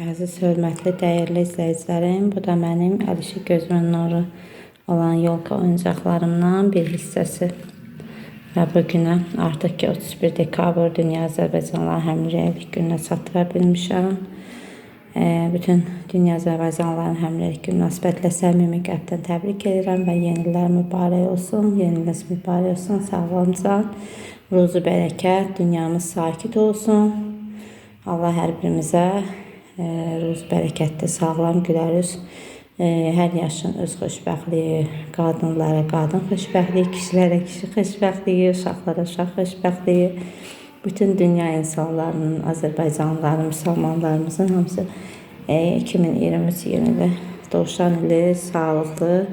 Əziz, hörmətli, dəyərli izləyicilərim, bu da mənim Əlişi gözümün nuru olan yolka oyuncaqlarımdan bir hissəsi. Və bu günə artıq ki 31 dekabr Dünya Azərbaycanlıların Həmrəylik gününə çatdıra bilmişəm. Bütün Dünya Azərbaycanlıların Həmrəylik günü münasibətilə səmimi qəlbdən təbrik edirəm və yeni illər mübarək olsun, yeni iliniz mübarək olsun, sağlamca, ruzu bərəkət, dünyamız sakit olsun. Allah hər birimizə ruz bərəkətli, sağlam, gülərüz, e, hər yaşın öz xoşbəxtliyi, qadınlara qadın xoşbəxtliyi, kişilərə kişi xoşbəxtliyi, uşaqlara uşaq xoşbəxtliyi, bütün dünya insanlarının, Azərbaycanlıların, müsəlmanlarımızın hamısı e, 2023 yeni doğuşan ili sağlıklı,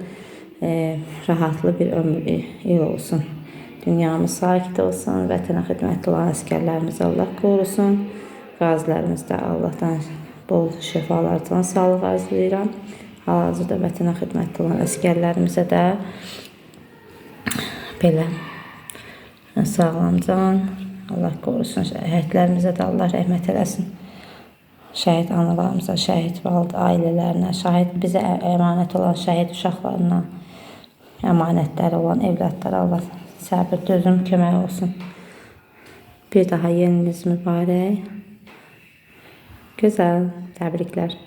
e, rahatlı bir ömür il olsun. Dünyamız sakit olsun, vətənə xidmətli olan əsgərlərimizi Allah qorusun. Qazilərimiz də Allahdan bol şəfalar, can sağlıq arzulayıram. Hal-hazırda vətənə xidmətli olan əsgərlərimizə də belə sağlam can, Allah qorusun. Şəhidlərimizə də Allah rəhmət eləsin. Şəhid analarımıza, şəhid valid ailələrinə, şəhid bizə əmanət olan şəhid uşaqlarına, əmanətləri olan evlatlara Allah səbir, dözüm, kömək olsun. Bir daha yeniniz mübarək. Güzel. Tebrikler.